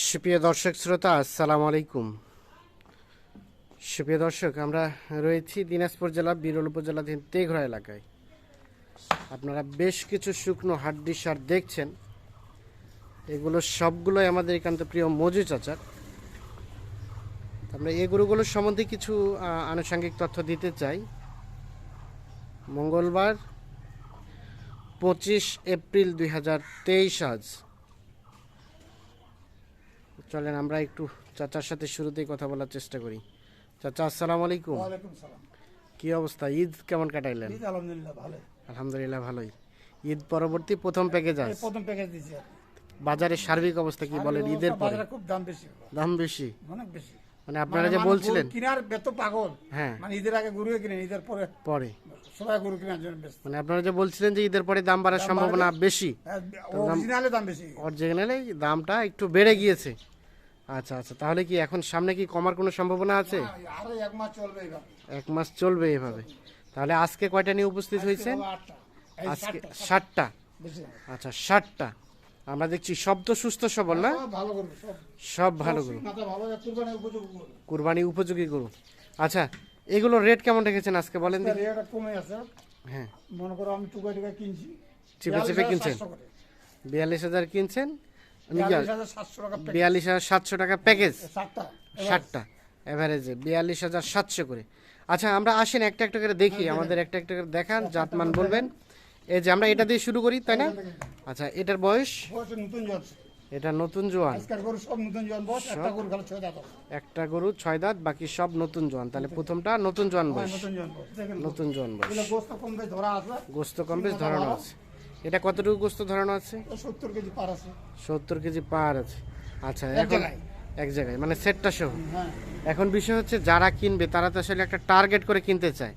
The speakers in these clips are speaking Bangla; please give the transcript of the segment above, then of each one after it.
সুপ্রিয় দর্শক শ্রোতা, আসসালামু আলাইকুম। সুপ্রিয় দর্শক, আমরা রয়েছি দিনাজপুর জেলা, বিরল উপজেলাধীন তেঘরা এলাকায়। আপনারা বেশ কিছু শুকনো হাড্ডি সার দেখছেন। এগুলো সবগুলোই আমাদের একান্ত প্রিয় মজু চাচার। আমরা এই সম্বন্ধে কিছু আনুষঙ্গিক তথ্য দিতে চাই। মঙ্গলবার পঁচিশ এপ্রিল দুই হাজার তেইশ আজ চলেন আমরা একটু চাচার সাথে শুরুতেই কথা বলার চেষ্টা করি। চাচা আসসালামু আলাইকুম। কি অবস্থা? ঈদ কেমন কাটাইলেন? আলহামদুলিল্লাহ ভালো। আলহামদুলিল্লাহ ভালোই। ঈদ পরবর্তী প্রথম প্যাকেজ আস প্রথম প্যাকেজ দিয়েছি বাজারের সার্বিক অবস্থা কি বলেন? ঈদের পরে? বাজারে খুব দাম বেশি। দাম বেশি? অনেক বেশি। মানে আপনারা যে মানে বলছিলেন কিনার বেত পাগল। হ্যাঁ। মানে ঈদের আগে গরু কিনে ঈদের পরে পরে। সবাই গরু কেনার জন্য ব্যস্ত। মানে আপনারা যে বলছিলেন যে ঈদের পরে দাম বাড়ার সম্ভাবনা বেশি অরিজিনালে দাম বেশি। অরিজিনালে দামটা একটু বেড়ে গিয়েছে। আচ্ছা আচ্ছা। তাহলে কি এখন সামনে কি কমার কোনো সম্ভাবনা আছে? আরও এক মাস চলবে এইভাবে এক মাস চলবে এভাবে। তাহলে আজকে কয়টা নিয়ে উপস্থিত হয়েছেন? আজকে ষাটটা আচ্ছা ষাটটা আমরা দেখছি সব তো সুস্থ সবল না? সব ভালো গরু কুরবানি উপযোগী গরু আচ্ছা এগুলো রেট কেমন রেখেছেন আজকে বলেন দেখি। কমে আছে। হ্যাঁ। মনে করো আমি টুকা টুকা কিনছি। চিপে চিপে কিনছেন বিয়াল্লিশ হাজার কিনছেন? 42,700 টাকা প্যাকেট। বিয়াল্লিশ হাজার সাতশো টাকা প্যাকেজ ষাটটা অ্যাভারেজে বিয়াল্লিশ হাজার সাতশো করে। আচ্ছা আমরা আসেন একটা একটা করে দেখি আমাদের একটা একটা করে দেখান জাতমান বলবেন। এই যে আমরা এটা দিয়ে শুরু করি তাই না? আচ্ছা এটার বয়স? এটা নতুন জোয়ান। একটা গরু ছয় দাঁত বাকি সব নতুন জোয়ান। তাহলে প্রথমটা নতুন জোয়ান হ্যাঁ, বয়স। নতুন জোয়ান বয়স। গোস্ত কম বেশ ধরানো। আছে। এটা কতটুকু গোস্ত ধরানো আছে? সত্তর কেজি পার আছে। সত্তর কেজি পার আছে। আচ্ছা এক এখন জায়গায়। এক জায়গায় মানে সেটটা সহ। হ্যাঁ। এখন বিষয় হচ্ছে যারা কিনবে তারা তো আসলে একটা টার্গেট করে কিনতে চায়।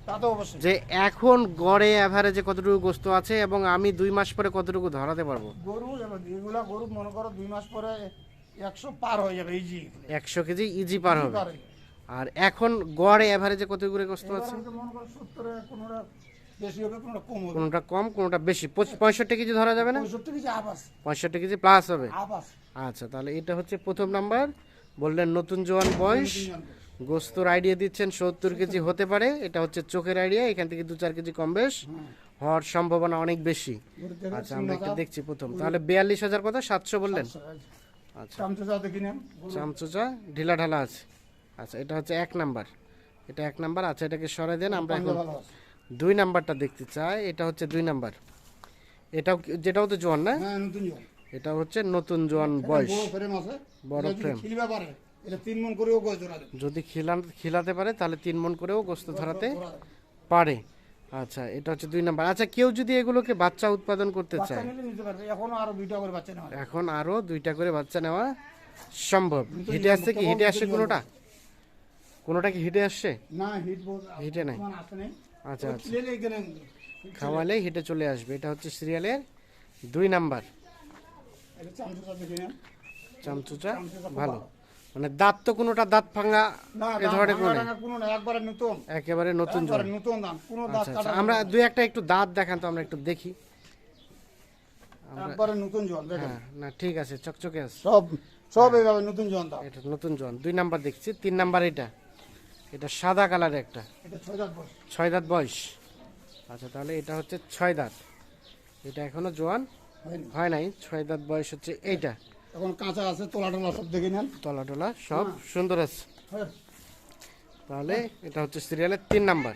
যে এখন গড়ে অ্যাভারেজে কতটুকু গোস্ত আছে এবং আমি দুই মাস পরে কতটুকু ধরাতে পারব? গরু এগুলা গরু মনে করো দুই মাস পরে একশো পার হয়ে যাবে ইজি একশো কেজি ইজি পার হবে। আর এখন গড়ে অ্যাভারেজে কত করে গোস্ত আছে? মনে করো সত্তরে কোনোটা বেশি হবে কোনোটা কম হবে। কোনোটা কম কোনোটা বেশি। পঁয়ষট্টি কেজি ধরা যাবে না? পঁয়ষট্টি কেজি আবাস পঁয়ষট্টি কেজি প্লাস হবে? আবাস আচ্ছা তাহলে এটা হচ্ছে প্রথম নাম্বার বললেন নতুন জোয়ান বয়স। গোস্তর আইডিয়া দিচ্ছেন সত্তর কেজি হতে পারে। এটা হচ্ছে চোখের আইডিয়া এখান থেকে দু চার কেজি কম বেশ। হওয়ার সম্ভাবনা অনেক বেশি। আচ্ছা আমরা একটা দেখছি প্রথম। তাহলে বিয়াল্লিশ হাজার কথা সাতশো বললেন। আচ্ছা। চামচুচা ঢিলা ঢালা আছে। আচ্ছা এটা হচ্ছে এক নাম্বার এটা এক নাম্বার আচ্ছা এটাকে সরাই দেন আমরা এখন দুই নাম্বারটা দেখতে চাই এটা হচ্ছে দুই নাম্বার। এটাও যেটাও তো জোয়ান না? হ্যাঁ এটা হচ্ছে নতুন জোয়ান বয়স। বড় ফ্রেম যদি খিলান খিলাতে পারে তাহলে তিন মন করেও গোস্ত ধরাতে পারে। আচ্ছা এটা হচ্ছে দুই নাম্বার। আচ্ছা কেউ যদি এগুলোকে বাচ্চা উৎপাদন করতে চায় এখনও আরও দুইটা করে বাচ্চা নেওয়া এখন আরও দুইটা করে বাচ্চা নেওয়া সম্ভব। হিটে আসছে কি? হিটে আসছে কোনোটা? কোনোটা কি হিটে আসছে? না হিট হিটে নাই। আচ্ছা আচ্ছা। ছেলে এখানে খাওয়ালে হিটে চলে আসবে। এটা হচ্ছে সিরিয়ালের দুই নাম্বার। চামচুচা ভালো। মানে দাঁত তো কোনোটা দাঁত ভাঙা এ ধরনের কোনো একবারে নতুন। একেবারে নতুন জল নতুন দাম কোনো দাঁত আচ্ছা আচ্ছা। কাটা আমরা দুই একটা একটু দাঁত দেখান তো আমরা একটু দেখি। একবারে নতুন জন দেখেন। হ্যাঁ না ঠিক আছে চকচকে আছে। সব সব এইভাবে নতুন জন এটা নতুন জন দুই নাম্বার দেখছি তিন নাম্বার এটা। এটা সাদা কালারের একটা। ছয় দাঁত বয়স। আচ্ছা তাহলে এটা হচ্ছে ছয় দাঁত। এটা এখনও জোয়ান? হয় নাই। ছয় দাঁত বয়স হচ্ছে এইটা। এখন কাঁচা আছে তোলা টোলা সব দেখে নেন। তলা টলা সব সুন্দর আছে। হ্যাঁ, তাহলে এটা হচ্ছে সিরিয়ালের তিন নাম্বার।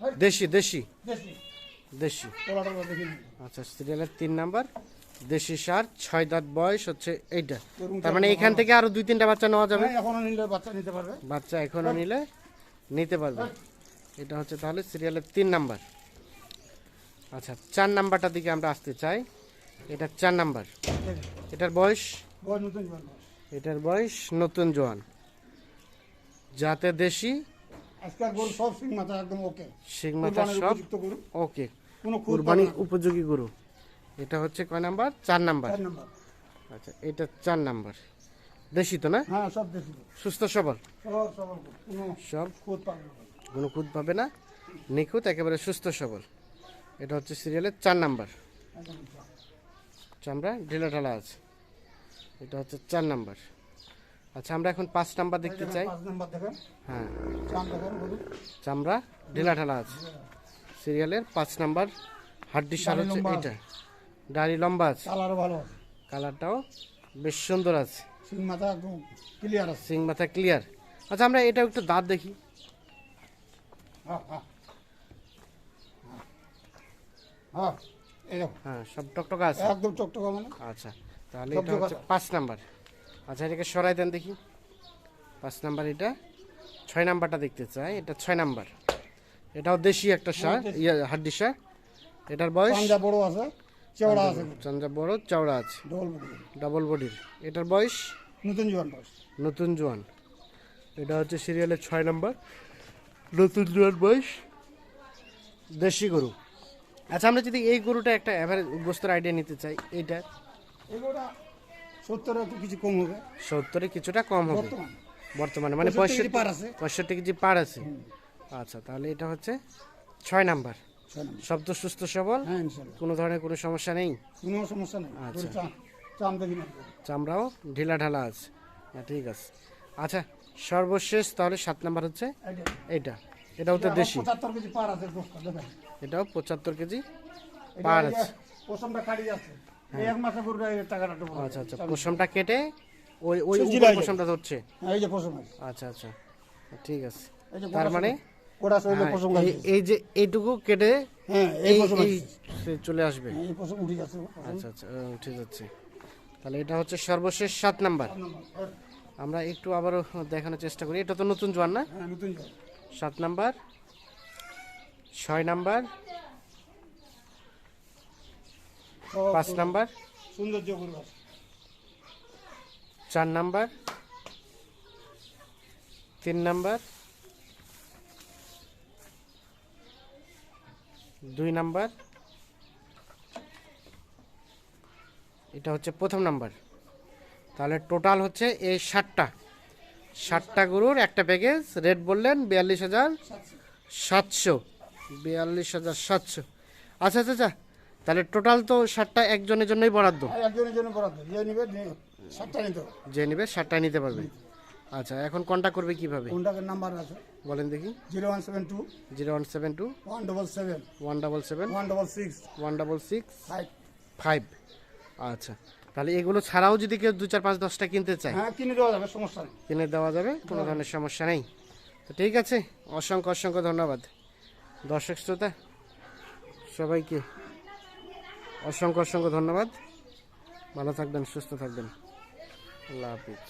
হ্যাঁ। দেশি দেশি। দেশি। আচ্ছা সিরিয়ালের তিন নাম্বার। দেশি সার ছয় দাঁত বয়স হচ্ছে এইটা। তার মানে এখান থেকে আরও দুই তিনটা বাচ্চা নেওয়া যাবে। হ্যাঁ, এখনও নিলে বাচ্চা নিতে পারবে। বাচ্চা এখনও নিলে নিতে পারবে। এটা হচ্ছে তাহলে সিরিয়ালের তিন নাম্বার। আচ্ছা চার নাম্বারটার দিকে আমরা আসতে চাই। এটা চার নাম্বার। এটার বয়স। এটার বয়স নতুন জোয়ান। যাতে দেশি সব সিং মাথা একদম ওকে কুরবানির সব ওকে কোনো কুরবানি উপযোগী গরু। এটা হচ্ছে কয় নাম্বার? চার নাম্বার। আচ্ছা এটা চার নাম্বার। দেশি তো না? হ্যাঁ সব দেশি সুস্থ সবল? সব? কোনো খুদ পাবে না। নিখুঁত একেবারে সুস্থ সবল। এটা হচ্ছে সিরিয়ালের চার নাম্বার। চামড়া ঢিলা ঢালা আছে। এটা হচ্ছে চার নাম্বার। আচ্ছা আমরা এখন পাঁচ নাম্বার দেখতে চাই। হ্যাঁ। চামড়া ঢিলা ঢালা আছে। সিরিয়ালের পাঁচ নাম্বার হাড্ডি সার হচ্ছে এটা দাড়ি লম্বা আছে। কালারও ভালো আছে। কালারটাও বেশ সুন্দর আছে। সিং মাথা একদম ক্লিয়ার আছে। সিং মাথা ক্লিয়ার আচ্ছা আমরা এটা একটু দাঁত দেখি। হ্যাঁ হ্যাঁ। হ্যাঁ হ্যাঁ সব টকটকা আছে? একদম টকটকা মানে। আচ্ছা তাহলে এটা হচ্ছে পাঁচ নাম্বার। আচ্ছা এটাকে সরাই দেন দেখি। পাঁচ নাম্বার এটা। ছয় নাম্বারটা দেখতে চাই। এটা ছয় নাম্বার। এটাও দেশি একটা সার ইয়ে হাড্ডি সার এটার বয়স? বড় আছে। চওড়া আছে চন্দ্রা বড় চওড়া আছে। ডবল বড় ডাবল বডির এটার বয়স? নতুন জোয়ান বয়স। নতুন জোয়ান। এটা হচ্ছে সিরিয়ালের ছয় নাম্বার। নতুন জোয়ান বয়স? দেশি গরু। আচ্ছা আমরা যদি এই গরুটা একটা অ্যাভারেজ গোস্তর আইডিয়া নিতে চাই এইটা? এগুলোটা সত্তরে একটু কিছু কম হবে। সত্তরে কিছুটা কম হবে। বর্তমানে। মানে পঁয়ষট্টি পার আছে। পঁয়ষট্টি কেজি পার আছে। আচ্ছা তাহলে এটা হচ্ছে ছয় নম্বর। শব্দ সুস্থ সবল? হ্যাঁ কোনো ধরনের কোনো সমস্যা নেই? কোনো সমস্যা নেই। আচ্ছা। চামড়াও ঢিলা ঢালা আছে। হ্যাঁ ঠিক আছে। আচ্ছা সর্বশেষ তাহলে সাত নাম্বার হচ্ছে। এইটা। এটাও তো দেশি। এটাও পঁচাত্তর কেজি পার আছে। বড়। আচ্ছা আচ্ছা। পশমটা কেটে ওই ওই পশমটা ধরছে? হ্যাঁ, আচ্ছা আচ্ছা। ঠিক আছে। তার মানে? গোটা শরীরে হ্যাঁ, পশম এই- যে এইটুকু কেটে হ্যাঁ এই পশম চলে আসবে। হ্যাঁ, এই পশম উঠে যাচ্ছে। আচ্ছা আচ্ছা ঠিক আছে তাহলে এটা হচ্ছে সর্বশেষ সাত নাম্বার। আমরা একটু আবারও দেখানোর চেষ্টা করি। এটা তো নতুন জোয়ান না? হ্যাঁ নতুন সাত নাম্বার ছয় নাম্বার পাঁচ নাম্বার সৌন্দর্য চার নাম্বার তিন নাম্বার দুই নাম্বার। এটা হচ্ছে প্রথম নাম্বার। তাহলে টোটাল হচ্ছে এই ষাটটা। ষাটটা গরুর একটা প্যাকেজ। রেট বললেন বিয়াল্লিশ হাজার সাতশো। বিয়াল্লিশ হাজার সাতশো। আচ্ছা আচ্ছা আচ্ছা। তাহলে টোটাল তো ষাটটা একজনের জন্যই বরাদ্দ। একজনের জন্য বরাদ্দ। যে নিবে সাতটা নিতে যে নেবে ষাটটা নিতে পারবে। আচ্ছা এখন কন্ট্যাক্ট করবে কীভাবে? কন্ট্যাক্টের নাম্বার আছে। বলেন দেখি। Zero one seven two zero one seven two one double seven one double seven one double six one double six five five আচ্ছা তাহলে এগুলো ছাড়াও যদি কেউ দু চার পাঁচ দশটা কিনতে চায়? হ্যাঁ কিনে দেওয়া যাবে সমস্যা নেই। কিনে দেওয়া যাবে কোনো ধরনের সমস্যা নেই। তো ঠিক আছে অসংখ্য অসংখ্য ধন্যবাদ। দর্শক শ্রোতা সবাইকে অসংখ্য অসংখ্য ধন্যবাদ। ভালো থাকবেন সুস্থ থাকবেন। আল্লাহ হাফিজ।